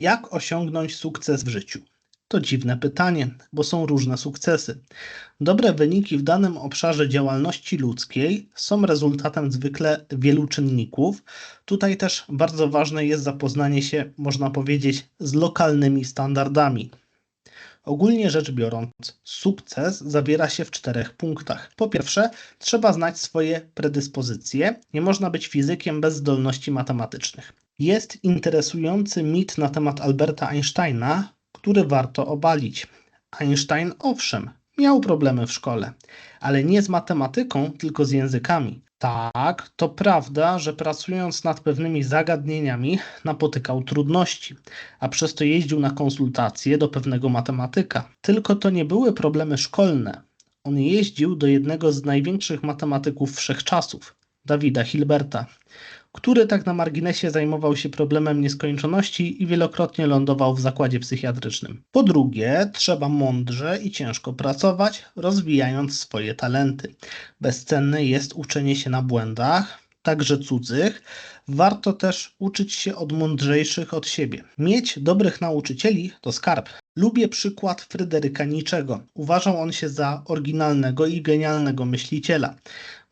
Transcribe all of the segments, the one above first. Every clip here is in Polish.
Jak osiągnąć sukces w życiu? To dziwne pytanie, bo są różne sukcesy. Dobre wyniki w danym obszarze działalności ludzkiej są rezultatem zwykle wielu czynników. Tutaj też bardzo ważne jest zapoznanie się, można powiedzieć, z lokalnymi standardami. Ogólnie rzecz biorąc, sukces zawiera się w czterech punktach. Po pierwsze, trzeba znać swoje predyspozycje. Nie można być fizykiem bez zdolności matematycznych. Jest interesujący mit na temat Alberta Einsteina, który warto obalić. Einstein, owszem, miał problemy w szkole, ale nie z matematyką, tylko z językami. Tak, to prawda, że pracując nad pewnymi zagadnieniami napotykał trudności, a przez to jeździł na konsultacje do pewnego matematyka. Tylko to nie były problemy szkolne. On jeździł do jednego z największych matematyków wszechczasów, Dawida Hilberta, który tak na marginesie zajmował się problemem nieskończoności i wielokrotnie lądował w zakładzie psychiatrycznym. Po drugie, trzeba mądrze i ciężko pracować, rozwijając swoje talenty. Bezcenne jest uczenie się na błędach, także cudzych. Warto też uczyć się od mądrzejszych od siebie. Mieć dobrych nauczycieli to skarb. Lubię przykład Fryderyka Niczego. Uważał on się za oryginalnego i genialnego myśliciela.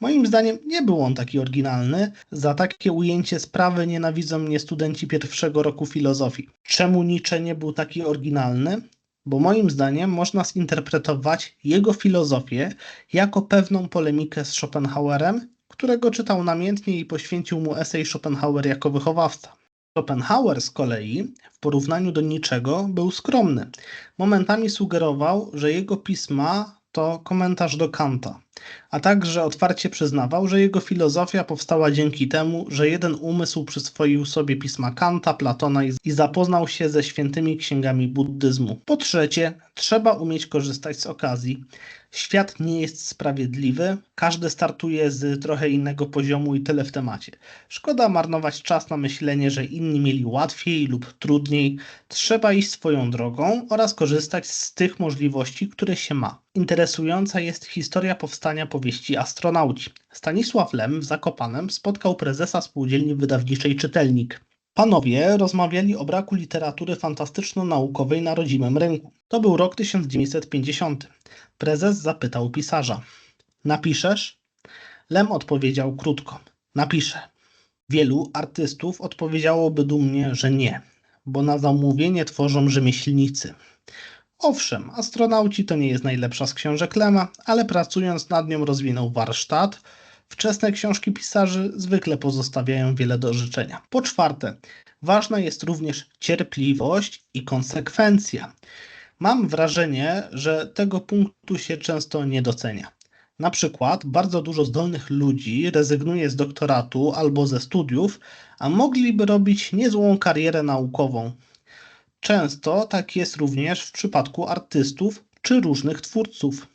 Moim zdaniem nie był on taki oryginalny. Za takie ujęcie sprawy nienawidzą mnie studenci pierwszego roku filozofii. Czemu Nietzsche nie był taki oryginalny? Bo moim zdaniem można zinterpretować jego filozofię jako pewną polemikę z Schopenhauerem, którego czytał namiętnie i poświęcił mu esej Schopenhauer jako wychowawca. Schopenhauer z kolei, w porównaniu do niczego, był skromny. Momentami sugerował, że jego pisma to komentarz do Kanta a także otwarcie przyznawał, że jego filozofia powstała dzięki temu, że jeden umysł przyswoił sobie pisma Kanta, Platona i zapoznał się ze świętymi księgami buddyzmu. Po trzecie, trzeba umieć korzystać z okazji. Świat nie jest sprawiedliwy, każdy startuje z trochę innego poziomu i tyle w temacie. Szkoda marnować czas na myślenie, że inni mieli łatwiej lub trudniej. Trzeba iść swoją drogą oraz korzystać z tych możliwości, które się ma. Interesująca jest historia powstania powieści Astronauci. Stanisław Lem w Zakopanem spotkał prezesa spółdzielni wydawniczej Czytelnik. Panowie rozmawiali o braku literatury fantastyczno-naukowej na rodzimym rynku. To był rok 1950. Prezes zapytał pisarza: Napiszesz? Lem odpowiedział krótko: Napiszę. Wielu artystów odpowiedziałoby dumnie, że nie, bo na zamówienie tworzą rzemieślnicy. Owszem, astronauci to nie jest najlepsza z książek Lema, ale pracując nad nią rozwinął warsztat. Wczesne książki pisarzy zwykle pozostawiają wiele do życzenia. Po czwarte, ważna jest również cierpliwość i konsekwencja. Mam wrażenie, że tego punktu się często nie docenia. Na przykład bardzo dużo zdolnych ludzi rezygnuje z doktoratu albo ze studiów, a mogliby robić niezłą karierę naukową. Często tak jest również w przypadku artystów czy różnych twórców.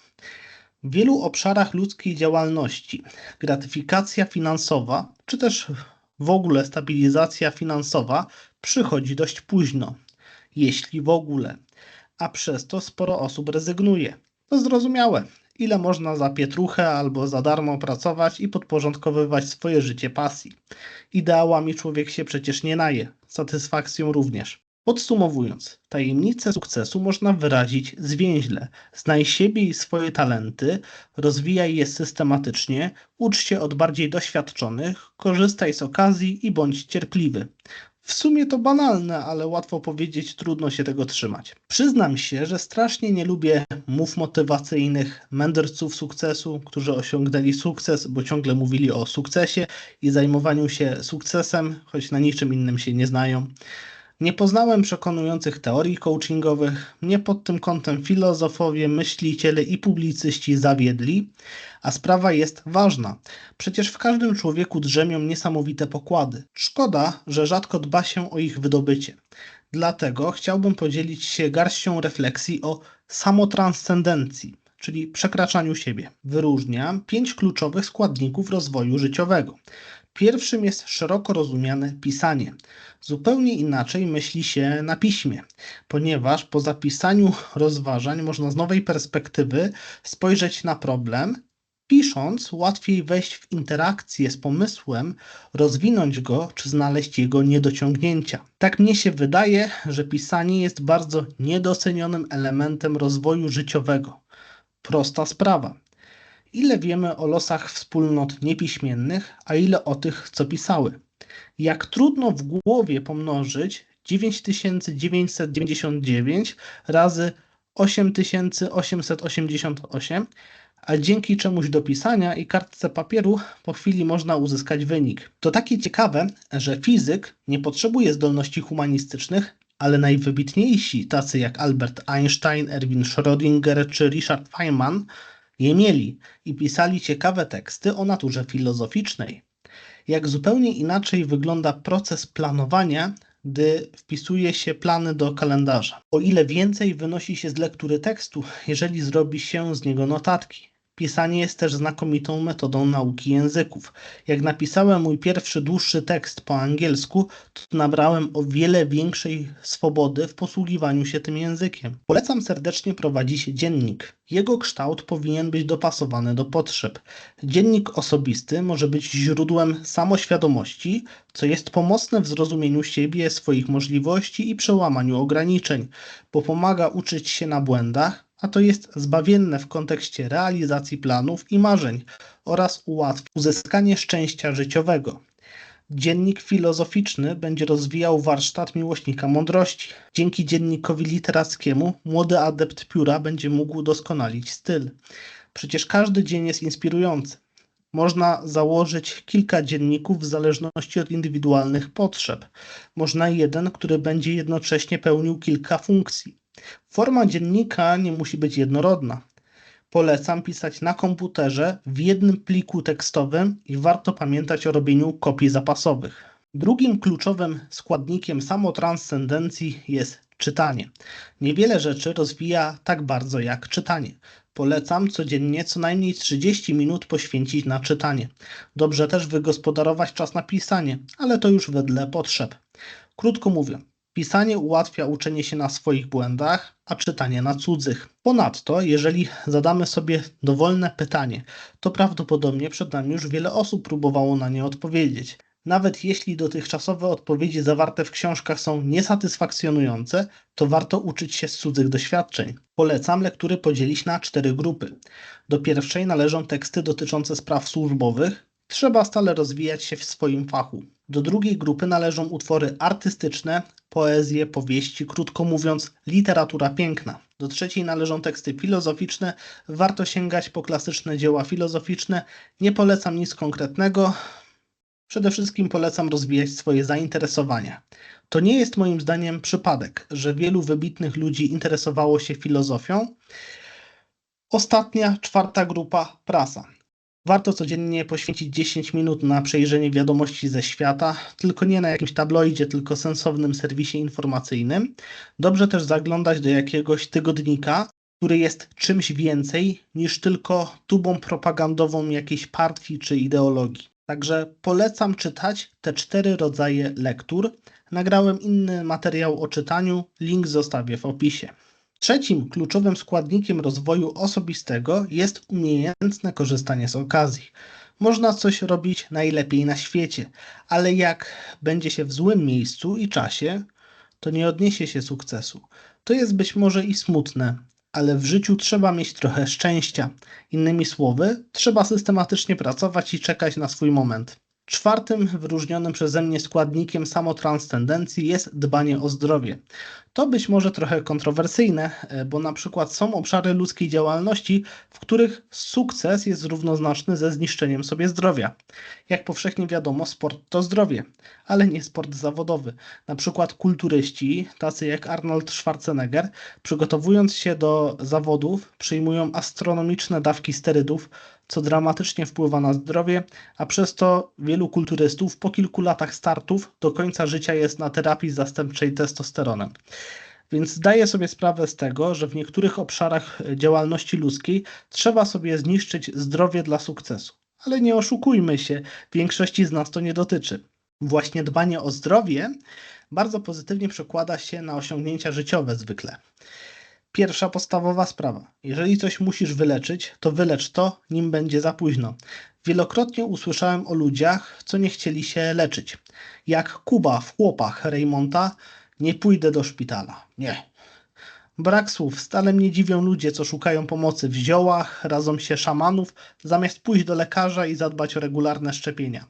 W wielu obszarach ludzkiej działalności gratyfikacja finansowa, czy też w ogóle stabilizacja finansowa przychodzi dość późno, jeśli w ogóle, a przez to sporo osób rezygnuje. To zrozumiałe. Ile można za pietruchę albo za darmo pracować i podporządkowywać swoje życie pasji? Ideałami człowiek się przecież nie naje, satysfakcją również. Podsumowując, tajemnicę sukcesu można wyrazić zwięźle. Znaj siebie i swoje talenty, rozwijaj je systematycznie, ucz się od bardziej doświadczonych, korzystaj z okazji i bądź cierpliwy. W sumie to banalne, ale łatwo powiedzieć, trudno się tego trzymać. Przyznam się, że strasznie nie lubię mów motywacyjnych, mędrców sukcesu, którzy osiągnęli sukces, bo ciągle mówili o sukcesie i zajmowaniu się sukcesem, choć na niczym innym się nie znają. Nie poznałem przekonujących teorii coachingowych, mnie pod tym kątem filozofowie, myśliciele i publicyści zawiedli, a sprawa jest ważna. Przecież w każdym człowieku drzemią niesamowite pokłady. Szkoda, że rzadko dba się o ich wydobycie. Dlatego chciałbym podzielić się garścią refleksji o samotranscendencji, czyli przekraczaniu siebie. Wyróżniam pięć kluczowych składników rozwoju życiowego. Pierwszym jest szeroko rozumiane pisanie. Zupełnie inaczej myśli się na piśmie, ponieważ po zapisaniu rozważań można z nowej perspektywy spojrzeć na problem Pisząc, łatwiej wejść w interakcję z pomysłem, rozwinąć go czy znaleźć jego niedociągnięcia. Tak mnie się wydaje, że pisanie jest bardzo niedocenionym elementem rozwoju życiowego. Prosta sprawa. Ile wiemy o losach wspólnot niepiśmiennych, a ile o tych, co pisały? Jak trudno w głowie pomnożyć 9999 razy 8888, a dzięki czemuś do pisania i kartce papieru po chwili można uzyskać wynik. To takie ciekawe, że fizyk nie potrzebuje zdolności humanistycznych, ale najwybitniejsi, tacy jak Albert Einstein, Erwin Schrödinger czy Richard Feynman, je mieli i pisali ciekawe teksty o naturze filozoficznej. Jak zupełnie inaczej wygląda proces planowania, gdy wpisuje się plany do kalendarza. O ile więcej wynosi się z lektury tekstu, jeżeli zrobi się z niego notatki. Pisanie jest też znakomitą metodą nauki języków. Jak napisałem mój pierwszy dłuższy tekst po angielsku, to nabrałem o wiele większej swobody w posługiwaniu się tym językiem. Polecam serdecznie prowadzić dziennik. Jego kształt powinien być dopasowany do potrzeb. Dziennik osobisty może być źródłem samoświadomości, co jest pomocne w zrozumieniu siebie, swoich możliwości i przełamaniu ograniczeń, bo pomaga uczyć się na błędach, a to jest zbawienne w kontekście realizacji planów i marzeń oraz ułatwi uzyskanie szczęścia życiowego. Dziennik filozoficzny będzie rozwijał warsztat miłośnika mądrości. Dzięki dziennikowi literackiemu młody adept pióra będzie mógł doskonalić styl. Przecież każdy dzień jest inspirujący. Można założyć kilka dzienników w zależności od indywidualnych potrzeb. Można jeden, który będzie jednocześnie pełnił kilka funkcji. Forma dziennika nie musi być jednorodna. Polecam pisać na komputerze w jednym pliku tekstowym i warto pamiętać o robieniu kopii zapasowych. Drugim kluczowym składnikiem samotranscendencji jest czytanie. Niewiele rzeczy rozwija tak bardzo jak czytanie. Polecam codziennie co najmniej 30 minut poświęcić na czytanie. Dobrze też wygospodarować czas na pisanie, ale to już wedle potrzeb. Krótko mówiąc, Pisanie ułatwia uczenie się na swoich błędach, a czytanie na cudzych. Ponadto, jeżeli zadamy sobie dowolne pytanie, to prawdopodobnie przed nami już wiele osób próbowało na nie odpowiedzieć. Nawet jeśli dotychczasowe odpowiedzi zawarte w książkach są niesatysfakcjonujące, to warto uczyć się z cudzych doświadczeń. Polecam lektury podzielić na cztery grupy. Do pierwszej należą teksty dotyczące spraw służbowych. Trzeba stale rozwijać się w swoim fachu. Do drugiej grupy należą utwory artystyczne, poezje, powieści, krótko mówiąc, literatura piękna. Do trzeciej należą teksty filozoficzne. Warto sięgać po klasyczne dzieła filozoficzne. Nie polecam nic konkretnego. Przede wszystkim polecam rozwijać swoje zainteresowania. To nie jest moim zdaniem przypadek, że wielu wybitnych ludzi interesowało się filozofią. Ostatnia, czwarta grupa prasa. Warto codziennie poświęcić 10 minut na przejrzenie wiadomości ze świata, tylko nie na jakimś tabloidzie, tylko sensownym serwisie informacyjnym. Dobrze też zaglądać do jakiegoś tygodnika, który jest czymś więcej niż tylko tubą propagandową jakiejś partii czy ideologii. Także polecam czytać te cztery rodzaje lektur. Nagrałem inny materiał o czytaniu, link zostawię w opisie. Trzecim kluczowym składnikiem rozwoju osobistego jest umiejętne korzystanie z okazji. Można coś robić najlepiej na świecie, ale jak będzie się w złym miejscu i czasie, to nie odniesie się sukcesu. To jest być może i smutne, ale w życiu trzeba mieć trochę szczęścia. Innymi słowy, trzeba systematycznie pracować i czekać na swój moment. Czwartym wyróżnionym przeze mnie składnikiem samotranscendencji jest dbanie o zdrowie. To być może trochę kontrowersyjne, e, bo na przykład są obszary ludzkiej działalności, w których sukces jest równoznaczny ze zniszczeniem sobie zdrowia. Jak powszechnie wiadomo, sport to zdrowie, ale nie sport zawodowy. Na przykład kulturyści, tacy jak Arnold Schwarzenegger, przygotowując się do zawodów, przyjmują astronomiczne dawki sterydów, co dramatycznie wpływa na zdrowie, a przez to wielu kulturystów po kilku latach startów do końca życia jest na terapii zastępczej testosteronem. Więc zdaję sobie sprawę z tego, że w niektórych obszarach działalności ludzkiej trzeba sobie zniszczyć zdrowie dla sukcesu. Ale nie oszukujmy się, większości z nas to nie dotyczy. Właśnie dbanie o zdrowie bardzo pozytywnie przekłada się na osiągnięcia życiowe zwykle. Pierwsza podstawowa sprawa. Jeżeli coś musisz wyleczyć, to wylecz to, nim będzie za późno. Wielokrotnie usłyszałem o ludziach, co nie chcieli się leczyć. Jak Kuba w chłopach Raymonta, nie pójdę do szpitala. Nie. Brak słów. Stale mnie dziwią ludzie, co szukają pomocy w ziołach, radzą się szamanów, zamiast pójść do lekarza i zadbać o regularne szczepienia.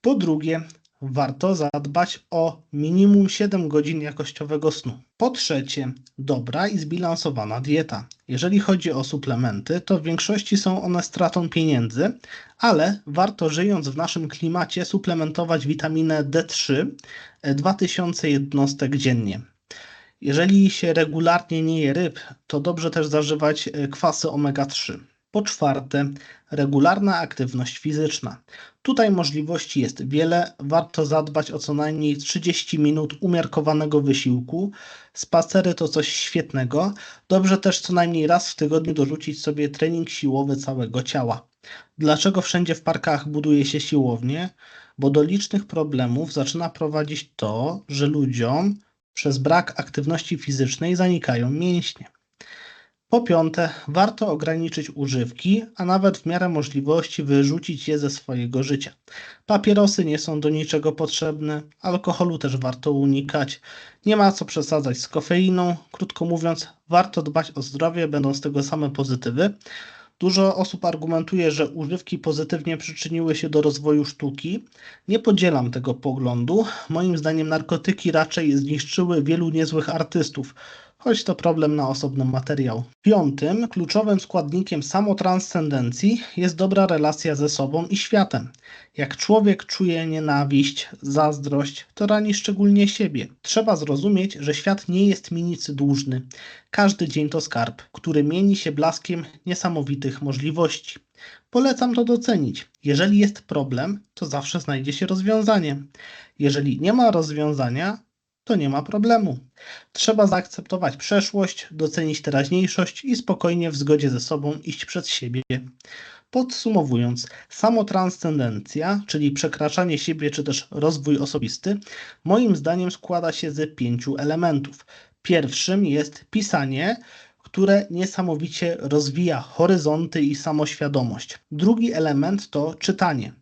Po drugie, warto zadbać o minimum 7 godzin jakościowego snu. Po trzecie, dobra i zbilansowana dieta. Jeżeli chodzi o suplementy, to w większości są one stratą pieniędzy, ale warto żyjąc w naszym klimacie suplementować witaminę D3 e, 2000 jednostek dziennie. Jeżeli się regularnie nie je ryb, to dobrze też zażywać e, kwasy omega-3. Po czwarte, regularna aktywność fizyczna. Tutaj możliwości jest wiele. Warto zadbać o co najmniej 30 minut umiarkowanego wysiłku. Spacery to coś świetnego. Dobrze też co najmniej raz w tygodniu dorzucić sobie trening siłowy całego ciała. Dlaczego wszędzie w parkach buduje się siłownie? Bo do licznych problemów zaczyna prowadzić to, że ludziom przez brak aktywności fizycznej zanikają mięśnie. Po piąte, warto ograniczyć używki, a nawet w miarę możliwości wyrzucić je ze swojego życia. Papierosy nie są do niczego potrzebne, alkoholu też warto unikać. Nie ma co przesadzać z kofeiną. Krótko mówiąc, warto dbać o zdrowie, będą z tego same pozytywy. Dużo osób argumentuje, że używki pozytywnie przyczyniły się do rozwoju sztuki. Nie podzielam tego poglądu. Moim zdaniem narkotyki raczej zniszczyły wielu niezłych artystów, choć to problem na osobny materiał. Piątym, kluczowym składnikiem samotranscendencji jest dobra relacja ze sobą i światem. Jak człowiek czuje nienawiść, zazdrość, to rani szczególnie siebie. Trzeba zrozumieć, że świat nie jest mi nic dłużny. Każdy dzień to skarb, który mieni się blaskiem niesamowitych możliwości. Polecam to docenić. Jeżeli jest problem, to zawsze znajdzie się rozwiązanie. Jeżeli nie ma rozwiązania, to nie ma problemu. Trzeba zaakceptować przeszłość, docenić teraźniejszość i spokojnie w zgodzie ze sobą iść przed siebie. Podsumowując, samotranscendencja, czyli przekraczanie siebie czy też rozwój osobisty, moim zdaniem składa się z pięciu elementów. Pierwszym jest pisanie, które niesamowicie rozwija horyzonty i samoświadomość. Drugi element to czytanie.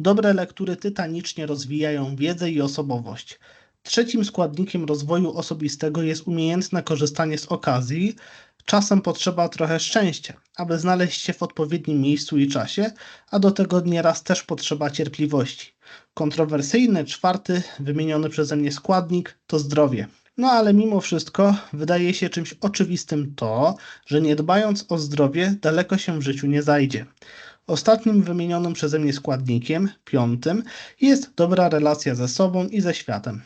Dobre lektury tytanicznie rozwijają wiedzę i osobowość. Trzecim składnikiem rozwoju osobistego jest umiejętne korzystanie z okazji. Czasem potrzeba trochę szczęścia, aby znaleźć się w odpowiednim miejscu i czasie, a do tego nieraz też potrzeba cierpliwości. Kontrowersyjny czwarty, wymieniony przeze mnie składnik to zdrowie. No ale mimo wszystko wydaje się czymś oczywistym to, że nie dbając o zdrowie, daleko się w życiu nie zajdzie. Ostatnim wymienionym przeze mnie składnikiem, piątym, jest dobra relacja ze sobą i ze światem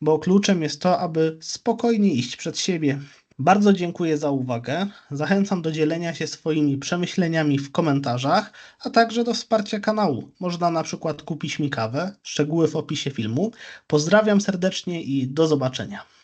bo kluczem jest to, aby spokojnie iść przed siebie. Bardzo dziękuję za uwagę. Zachęcam do dzielenia się swoimi przemyśleniami w komentarzach, a także do wsparcia kanału. Można na przykład kupić mi kawę, szczegóły w opisie filmu. Pozdrawiam serdecznie i do zobaczenia.